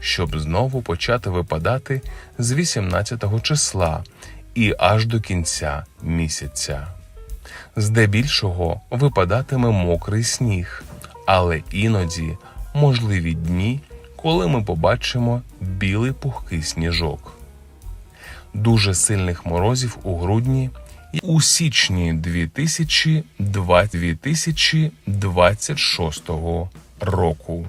щоб знову почати випадати з 18 числа і аж до кінця місяця. Здебільшого випадатиме мокрий сніг, але іноді можливі дні, коли ми побачимо білий пухкий сніжок. Дуже сильних морозів у грудні і у січні 2020 2026 року.